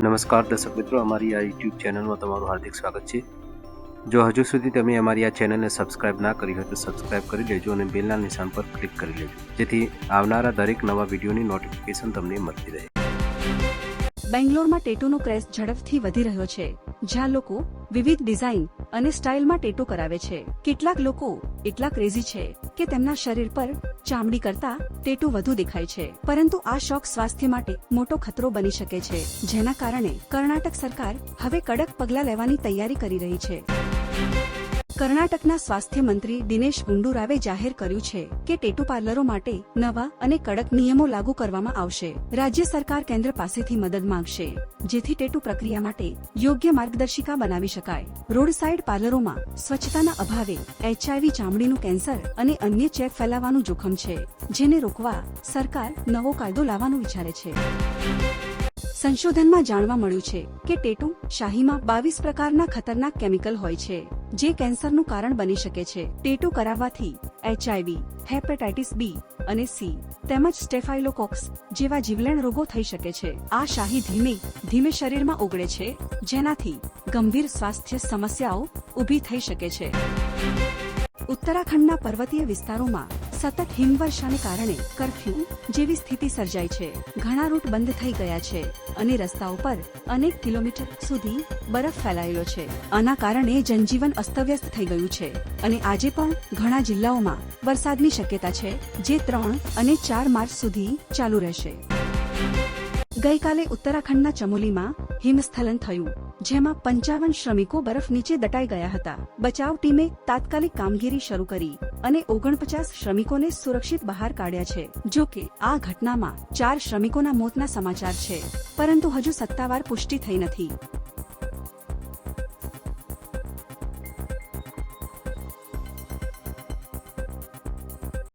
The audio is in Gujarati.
નમસ્કાર દર્શક મિત્રો, અમારી આ યુટ્યુબ ચેનલમાં તમારું હાર્દિક સ્વાગત છે. જો હજુ સુધી તમે અમારી આ ચેનલને સબસ્ક્રાઇબ ના કરી હોય તો સબસ્ક્રાઇબ કરી લેજો અને બેલના નિશાન પર ક્લિક કરી લેજો. જેથી આવનારા દરેક નવા વિડીયોની નોટિફિકેશન તમને મળતી રહે. બેંગ્લોરમાં ટેટોનો ક્રેઝ ઝડપથી વધી રહ્યો છે, જ્યાં લોકો વિવિધ ડિઝાઇન અને સ્ટાઇલમાં ટેટુ કરાવે છે. કેટલાક લોકો એટલા ક્રેઝી છે કે તેમના શરીર પર ચામડી કરતા ટેટુ વધુ દેખાય છે. પરંતુ આ શોખ સ્વાસ્થ્ય માટે મોટો ખતરો બની શકે છે, જેના કારણે કર્ણાટક સરકાર હવે કડક પગલાં લેવાની તૈયારી કરી રહી છે. કર્ણાટકના સ્વાસ્થ્ય મંત્રી દિનેશ ગુંડુરાવે જાહેર કર્યું છે કે ટેટુ પાર્લરો માટે નવા અને કડક નિયમો લાગુ કરવામાં આવશે. રાજ્ય સરકાર કેન્દ્ર પાસેથી મદદ માંગશે, જેથી ટેટુ પ્રક્રિયા માટે યોગ્ય માર્ગદર્શિકા બનાવી શકાય. રોડ સાઇડ પાર્લરોમાં સ્વચ્છતાના અભાવે એચઆઈવી ચામડીનું કેન્સર અને અન્ય ચેપ ફેલાવાનું જોખમ છે, જેને રોકવા સરકાર નવો કાયદો લાવવાનું વિચારે છે. સંશોધનમાં જાણવા મળ્યું છે કે ટેટુ શાહીમાં બાવીસ પ્રકારના ખતરનાક કેમિકલ હોય છે. જે કેન્સરનું કારણ બની શકે છે. ટેટુ કરાવવાથી એચઆઈવી હેપેટાઇટિસ બી અને સી તેમજ સ્ટેફાઇલોકોક્સ જેવા જીવલેણ રોગો થઈ શકે છે. આ શાહી ધીમે ધીમે શરીરમાં ઓગળે છે, જેનાથી ગંભીર સ્વાસ્થ્ય સમસ્યાઓ ઊભી થઈ શકે છે. ઉત્તરાખંડના પર્વતીય વિસ્તારોમાં સતત હિમવર્ષાને કારણે કરફ્યુ જેવી સ્થિતિ સર્જાઈ છે. ઘણા રૂટ બંધ થઈ ગયા છે અને રસ્તાઓ પર અનેક કિલોમીટર સુધી બરફ ફેલાયેલો છે. આના કારણે જનજીવન અસ્તવ્યસ્ત થઈ ગયું છે અને આજે પણ ઘણા જિલ્લાઓમાં વરસાદની શક્યતા છે, જે ત્રણ અને ચાર માર્ચ સુધી ચાલુ રહેશે. ગઈકાલે ઉત્તરાખંડના ચમોલીમાં હિમસ્ખલન થયું. જેમાં પંચાવન શ્રમિકો બરફ નીચે દટાઈ ગયા હતા. બચાવ ટીમે તાત્કાલિક કામગીરી શરૂ કરી અને ઓગણપચાસ શ્રમિકોને સુરક્ષિત બહાર કાઢ્યા છે. જો કે, આ ઘટનામાં ચાર શ્રમિકોના મોતના સમાચાર છે, પરંતુ હજુ સત્તાવાર પુષ્ટિ થઈ નથી.